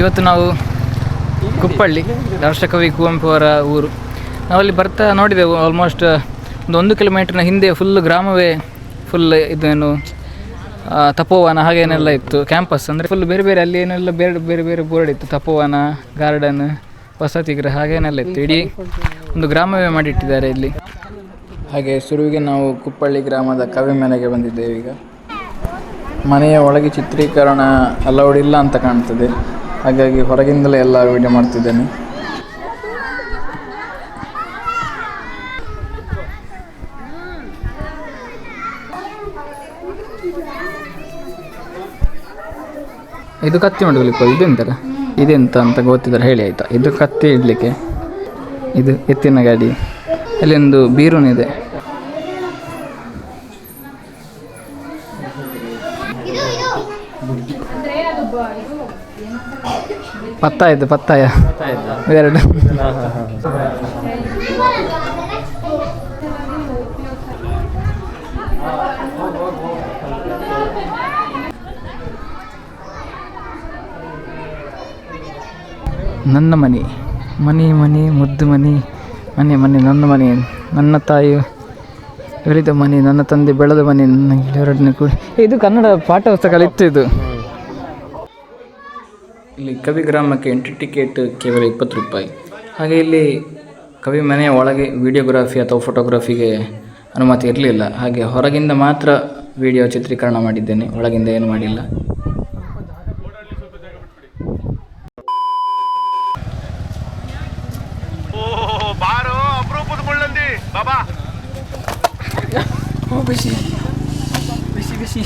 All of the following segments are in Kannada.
ಇವತ್ತು ನಾವು ಕುಪ್ಪಳ್ಳಿ ರಾಷ್ಟ್ರಕವಿ ಕುವೆಂಪು ಅವರ ಊರು. ನಾವಲ್ಲಿ ಬರ್ತಾ ನೋಡಿದೆವು ಆಲ್ಮೋಸ್ಟ್ ಒಂದು ಒಂದು ಕಿಲೋಮೀಟ್ರ್ನ ಹಿಂದೆ ಫುಲ್ ಗ್ರಾಮವೇ ಫುಲ್ ಇದೇನು ತಪೋವನ ಹಾಗೇನೆಲ್ಲ ಇತ್ತು. ಕ್ಯಾಂಪಸ್ ಅಂದರೆ ಫುಲ್ ಬೇರೆ ಬೇರೆ, ಅಲ್ಲಿ ಏನೆಲ್ಲ ಬೇರೆ ಬೇರೆ ಬೇರೆ ಬೋರ್ಡ್ ಇತ್ತು. ತಪೋವನ ಗಾರ್ಡನ್ ವಸತಿ ಗೃಹ ಹಾಗೇನೆಲ್ಲ ಇತ್ತು. ಇಡೀ ಒಂದು ಗ್ರಾಮವೇ ಮಾಡಿಟ್ಟಿದ್ದಾರೆ ಇಲ್ಲಿ. ಹಾಗೆ ಶುರುವಿಗೆ ನಾವು ಕುಪ್ಪಳ್ಳಿ ಗ್ರಾಮದ ಕವಿ ಮನೆಗೆ ಬಂದಿದ್ದೇವೆ ಈಗ. ಮನೆಯ ಒಳಗೆ ಚಿತ್ರೀಕರಣ ಅಲೌಡ್ ಇಲ್ಲ ಅಂತ ಕಾಣ್ತದೆ. ಹಾಗಾಗಿ ಹೊರಗಿಂದಲೇ ಎಲ್ಲ ವೀಡಿಯೋ ಮಾಡ್ತಿದ್ದೇನೆ. ಇದು ಕತ್ತಿ ಮಾಡಲಿಕ್ಕೆ ಇದೆಂತಲ್ಲ ಇದೆಂತ ಅಂತ ಗೊತ್ತಿದ್ದಾರೆ ಹೇಳಿ ಆಯಿತಾ? ಇದು ಕತ್ತಿ ಇಡಲಿಕ್ಕೆ. ಇದು ಎತ್ತಿನ ಗಾಡಿ. ಅಲ್ಲಿ ಒಂದು ಬೀರೂನ್ ಇದೆ. ಪತ್ತಾಯ ಇದು ಪತ್ತಾಯ. ಎರಡು. ನನ್ನ ಮನೆ. ಮನೆ ಮನೆ ಮುದ್ದು ಮನೆ. ಮನೆ ಮನೆ ನನ್ನ ಮನೆ. ನನ್ನ ತಾಯಿ ಬೆಳೆದ ಮನೆ, ನನ್ನ ತಂದೆ ಬೆಳೆದ ಮನೆ, ನನ್ನ ಎರಡನೇ ಕೂಡ. ಇದು ಕನ್ನಡ ಪಾಠ ಪುಸ್ತಕ ಇದು ಇಲ್ಲಿ ಕವಿ ಗ್ರಾಮಕ್ಕೆ ಎಂಟ್ರಿ ಟಿಕೆಟ್ ಕೇವಲ ಇಪ್ಪತ್ತು ರೂಪಾಯಿ. ಹಾಗೆ ಇಲ್ಲಿ ಕವಿ ಮನೆಯ ಒಳಗೆ ವಿಡಿಯೋಗ್ರಾಫಿ ಅಥವಾ ಫೋಟೋಗ್ರಫಿಗೆ ಅನುಮತಿ ಇರಲಿಲ್ಲ. ಹಾಗೆ ಹೊರಗಿಂದ ಮಾತ್ರ ವಿಡಿಯೋ ಚಿತ್ರೀಕರಣ ಮಾಡಿದ್ದೇನೆ. ಒಳಗಿಂದ ಏನು ಮಾಡಿಲ್ಲ ಓ ಬಾರೋ ಅಪರೂಪದ ಮುಳ್ಳಂದಿ ಬಾಬಾ ಬಿಸಿ ಬಿಸಿ ಬಿಸಿ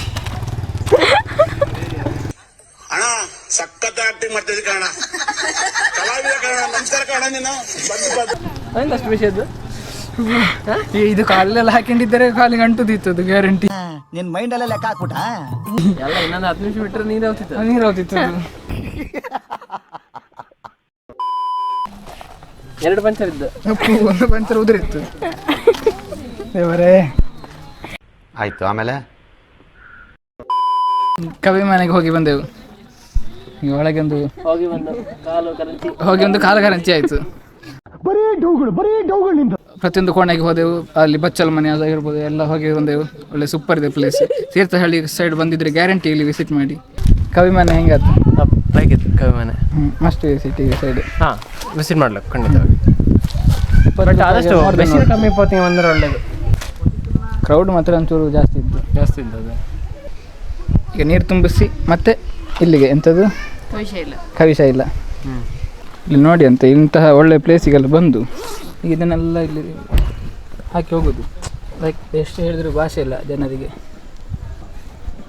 ಅಣ್ಣ ಸಖತ್ ಆಕ್ಟಿಂಗ್ ಮಾಡ್ತಿದ್ದೆ ಕಾಣ ಕಲಾವಿದ ಕಣ ನಮಸ್ಕಾರ ಕಾಣ ನೀನು. ಬಂದು ಬಂದು. ಅಷ್ಟು ಬಿಸಿ ಅದು. ಇದು ಕಾಲೆಲ್ಲ ಹಾಕೊಂಡಿದ್ದರೆ ಕಾಲಿಗೆ ಅಂಟುದಿತ್ತು ಅದು ಗ್ಯಾರಂಟಿ ನಿನ್ ಮೈಂಡ್ ಅಲ್ಲ ಲೆಕ್ಕ ಹಾಕ್ಬಿಟ್ಟ? ಎಲ್ಲ ಇನ್ನೊಂದು ಹತ್ತು ನಿಮಿಷ ಬಿಟ್ಟರೆ ನೀರು ಹೋಗ್ತಿತ್ತು ನೀರು ಹೋಗ್ತಿತ್ತು ಎರಡು ಪಂಚರ್ ಇದ್ದು. ಒಂದು ಪಂಚರ್ ಉದುರಿತ್ತು. ದೇವರೇ. ಆಯಿತು ಆಮೇಲೆ? ಕವಿ ಮನೆಗೆ ಹೋಗಿ ಬಂದೆವು. ಈಗ ಒಳಗೆ ಒಂದು ಹೋಗಿ ಬಂದು ಕಾಲು ಕರಂಚಿ ಹೋಗಿ ಒಂದು ಕಾಲಗರಂಚಿ ಆಯಿತು. ಪ್ರತಿಯೊಂದು ಕೋಣೆಗೆ ಹೋದೆವು. ಅಲ್ಲಿ ಬಚ್ಚಲ್ ಮನೆ ಅದಾಗಿರ್ಬೋದು ಎಲ್ಲ ಹೋಗಿ ಬಂದೆವು. ಒಳ್ಳೆ ಸೂಪರ್ ಇದೆ ಪ್ಲೇಸ್ ತೀರ್ಥಹಳ್ಳಿ ಸೈಡ್ ಬಂದಿದ್ರೆ ಗ್ಯಾರಂಟಿ ಇಲ್ಲಿ ವಿಸಿಟ್ ಮಾಡಿ. ಕವಿ ಮನೆ ಹೆಂಗಾಯ್ತು? ಬೇಕಿತ್ತು ಕವಿ ಮನೆ? ಸಿಟಿ ಸೈಡ್ ಹಾಂ ವಿಸಿಟ್ ಮಾಡ್ಲಿಕ್ಕೆ ಖಂಡಿತವಾಗಿ. ಬಟ್ ಆದಷ್ಟು ಬೆಸ್ಟ್ ಕಮ್ಮಿ ಪೋತಿಂಗ್ ಬಂದ್ರೆ ಒಳ್ಳೇದು. ಕ್ರೌಡ್ ಮಾತ್ರ ಒಂಚೂರು ಜಾಸ್ತಿ ಇದ್ದು ಜಾಸ್ತಿ ಇದ್ದದು ಈಗ ನೀರು ತುಂಬಿಸಿ ಮತ್ತೆ ಇಲ್ಲಿಗೆ ಎಂಥದ್ದು ಕವಿಷ ಇಲ್ಲ. ಹ್ಞೂ ಇಲ್ಲಿ. ನೋಡಿ ಅಂತ ಇಂತಹ ಒಳ್ಳೆ ಪ್ಲೇಸಿಗೆಲ್ಲ ಬಂದು ಈಗ ಇದನ್ನೆಲ್ಲ ಇಲ್ಲಿ ಹಾಕಿ ಹೋಗೋದು. ಲೈಕ್ ಎಷ್ಟು ಹೇಳಿದ್ರು ಭಾಷೆ ಇಲ್ಲ ಜನರಿಗೆ.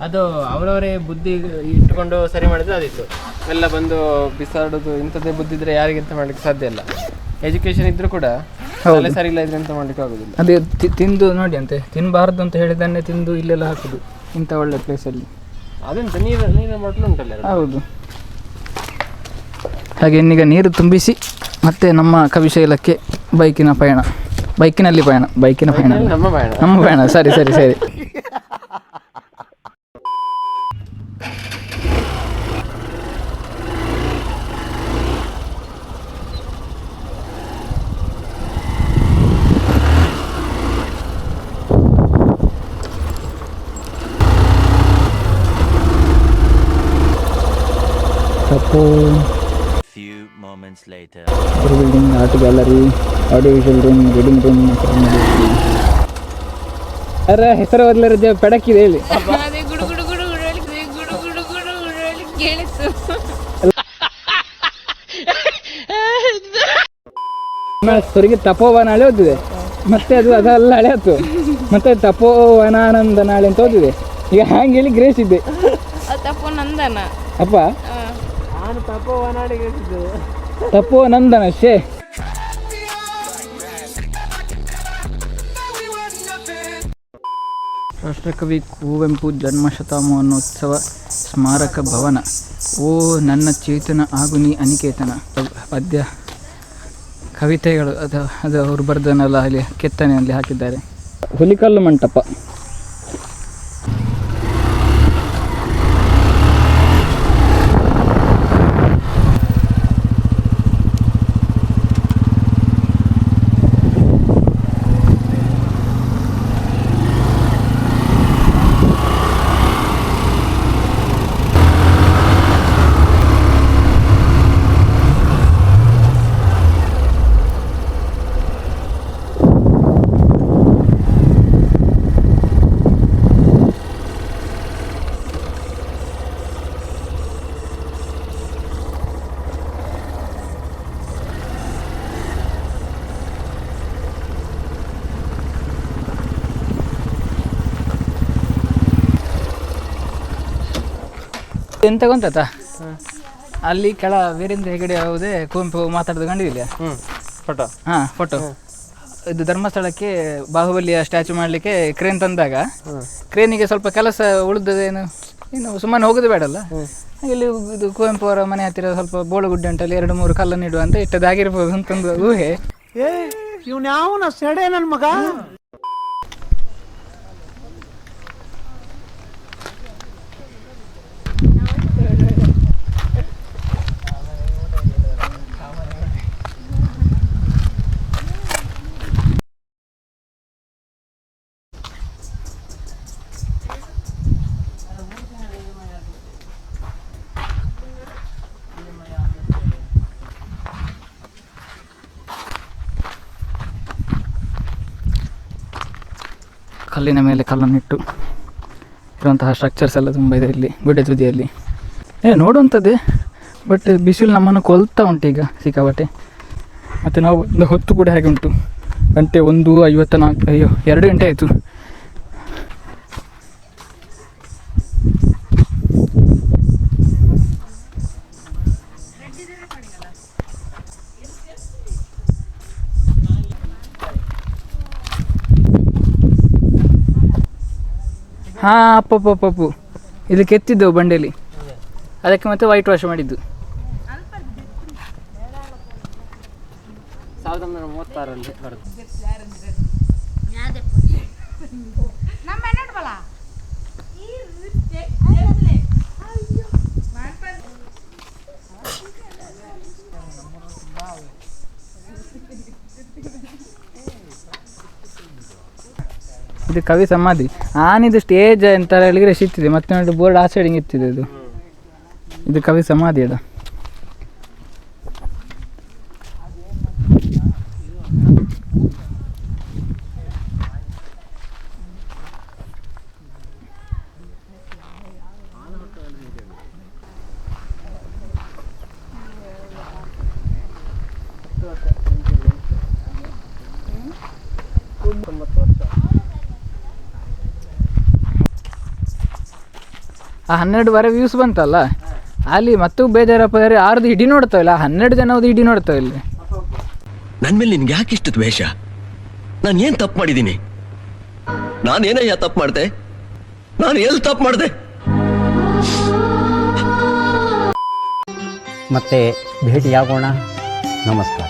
ಅದು ಅವರವರೇ ಬುದ್ಧಿ ಇಟ್ಟುಕೊಂಡು ಸರಿ ಮಾಡಿದ್ರೆ ಅದಿತ್ತು. ಎಲ್ಲ ಬಂದು ಬಿಸಾಡೋದು ಇಂಥದ್ದೇ ಬುದ್ಧಿ ಇದ್ರೆ ಯಾರಿಗೆ ಎಂತ ಮಾಡ್ಲಿಕ್ಕೆ ಸಾಧ್ಯ ಇಲ್ಲ. ಎಜುಕೇಶನ್ ಇದ್ದರೂ ಕೂಡ. ತಲೆ ಸರಿ ಇಲ್ಲ ಇದ್ರೆ ಎಂತ ಮಾಡ್ಲಿಕ್ಕೆ ಆಗುದಿಲ್ಲ. ಅದೇ ತಿ- ತಿಂದು ನೋಡಿ ಅಂತೆ ತಿನ್ನಬಾರ್ದು ಅಂತ ಹೇಳಿದನ್ನೇ ತಿಂದು ಇಲ್ಲೆಲ್ಲ ಹಾಕುದು ಇಂಥ ಒಳ್ಳೆ ಪ್ಲೇಸಲ್ಲಿ ಅದೆಂತ ನೀರು ನೀರಿನ ಬಾಟ್ಲು ಉಂಟಲ್ಲ ಎರಡು. ಹೌದು. ಹಾಗೆ ಇನ್ನೀಗ ನೀರು ತುಂಬಿಸಿ ಮತ್ತೆ ನಮ್ಮ ಕವಿಶೈಲಕ್ಕೆ ಬೈಕಿನ ಪಯಣ ಬೈಕಿನಲ್ಲಿ ಪಯಣ ಬೈಕಿನ ಪಯಣ. ಅಲ್ಲ. ನಮ್ಮ ಬಾಣ ನಮ್ಮ ಪಯಣ ಸರಿ ಸರಿ ಸರಿ. ತಪ್ಪು. Building art gallery audio visual room reading room ಅರ ಹೆಸರು ಬದಲರದ್ದೆ ಪೆಡಕ್ಕಿದೆ ಹೇಳಿ. ಸುರಿಗೆ ತಪೋವನ ಹಳೆ ಓದಿದೆ ಮತ್ತೆ ಅದು ಅದೆಲ್ಲ ಹಳೆ ಆಯ್ತು ಮತ್ತೆ ತಪೋವನಾನಂದ ನಾಳೆ ಅಂತ ಓದಿದೆ ಈಗ ಹ್ಯಾಂಗ್ ಹೇಳಿ ಗ್ರೇಸ್ ಇದ್ದೆ. ತಪೋನಂದನ. ಅಪ್ಪ? ನಾನು ತಪೋವನಾಡಿಗೆ ತಪ್ಪು ನಂದನ ಶೇ ರಾಷ್ಟ್ರಕವಿ ಕುವೆಂಪು ಜನ್ಮಶತಮಾನೋತ್ಸವ ಸ್ಮಾರಕ ಭವನ. ಓ ನನ್ನ ಚೇತನ ಆಗು ನೀ ಅನಿಕೇತನ. ಪದ್ಯ ಕವಿತೆಗಳು ಅದು ಅದು ಅವರು ಬರೆದನ್ನೆಲ್ಲ ಅಲ್ಲಿ ಕೆತ್ತನೆಯಲ್ಲಿ ಹಾಕಿದ್ದಾರೆ. ಹುಲಿಕಲ್ಲು ಮಂಟಪ. ಎಂತ ಗೊತ್ತಾತ ಅಲ್ಲಿ ಕೆಳ ವೀರೇಂದ್ರ ಹೆಗಡೆ ಯಾವುದೇ ಕುವೆಂಪು ಮಾತಾಡೋದು ಕಂಡಿದ್ದಿಲ್ಲ? ಫೋಟೋ ಹಾ ಫೋಟೋ ಇದು ಧರ್ಮಸ್ಥಳಕ್ಕೆ ಬಾಹುಬಲಿಯ ಸ್ಟ್ಯಾಚು ಮಾಡಲಿಕ್ಕೆ ಕ್ರೇನ್ ತಂದಾಗ ಕ್ರೇನಿಗೆ ಸ್ವಲ್ಪ ಕೆಲಸ ಉಳಿದದೇನು? ಇನ್ನು ಸುಮ್ಮನೆ ಹೋಗೋದು ಬೇಡಲ್ಲ ಇಲ್ಲಿ ಇದು ಕುವೆಂಪು ಅವರ ಮನೆ ಹತ್ತಿರ ಸ್ವಲ್ಪ ಬೋಳುಗುಡ್ಡೆ ಉಂಟಲ್ಲಿ ಎರಡು ಮೂರು ಕಲ್ಲನ್ನು ಇಡುವ ಅಂತ ಇಟ್ಟದಾಗಿರ್ಬೋದು ಅಂತಂದು ಊಹೆ. ಇವ್ನ್ಯಾವನ ಸೆಡೆ ನನ್ನ ಮಗ? ಕಲ್ಲಿನ ಮೇಲೆ ಕಲ್ಲನ್ನಿಟ್ಟು ಇರುವಂತಹ ಸ್ಟ್ರಕ್ಚರ್ಸ್ ಎಲ್ಲ ತುಂಬ ಇದೆ ಇಲ್ಲಿ ಗುಡ್ಡೆ ತುದಿಯಲ್ಲಿ ಏ, ನೋಡುವಂಥದ್ದೇ ಬಟ್ ಬಿಸಿಲು ನಮ್ಮನ್ನು ಕೊಲ್ತಾ ಉಂಟು ಈಗ ಸಿಕ್ಕಾಪಟ್ಟೆ. ಮತ್ತು ನಾವು ಒಂದು ಹೊತ್ತು ಕೂಡ ಹೇಗೆ ಉಂಟು. ಗಂಟೆ ಒಂದು ಐವತ್ತ ನಾಲ್ಕು ಅಯ್ಯೋ, ಎರಡು ಗಂಟೆ ಆಯಿತು. ಹಾಂ ಅಪ್ಪಪ್ಪಪ್ಪು ಇಲ್ಲಿ ಕೆತ್ತಿದ್ದೆವು ಬಂಡೆಲಿ. ಅದಕ್ಕೆ ಮತ್ತೆ ವೈಟ್ ವಾಶ್ ಮಾಡಿದ್ದು. ಸಾವಿರದ ಒಂಬೈನೂರ ಮೂವತ್ತಾರಲ್ಲಿ ಬರುತ್ತೆ. ಇದು ಕವಿ ಸಮಾಧಿ. ಆನಿದು ಸ್ಟೇಜ್ ಅಂತ ಹೇಳಿದ್ರೆ ಸಿಕ್ತಿದೆ ಮತ್ತೆ ನೋಡಿ ಬೋರ್ಡ್ ಆ ಸೈಡಿಂಗ್ ಇತ್ತಿದೆ ಇದು ಇದು ಕವಿ ಸಮಾಧಿ ಅಲ್ಲ ಆ ಹನ್ನೆರಡು ವರೆ ವ್ಯೂಸ್ ಬಂತಲ್ಲ? ಅಲ್ಲಿ ಮತ್ತು ಬೇಜಾರಪ್ಪ ಆರ್ದು ಇಡೀ ನೋಡ್ತಾವಿಲ್ಲ ಹನ್ನೆರಡು ಜನದ್ದು ಇಡೀ ನೋಡ್ತಾವ ಇಲ್ಲಿ. ನನ್ನ ಮೇಲೆ ನಿನ್ಗೆ ಯಾಕೆ ಇಷ್ಟು ದ್ವೇಷ? ನಾನು ಏನ್ ತಪ್ಪು ಮಾಡಿದ್ದೀನಿ ನಾನೇನಯ್ಯ ತಪ್ಪು ಮಾಡಿದೆ? ನಾನು ಎಲ್ಲಿ ತಪ್ಪು ಮಾಡಿದೆ? ಮತ್ತೆ ಭೇಟಿಯಾಗೋಣ. ನಮಸ್ಕಾರ.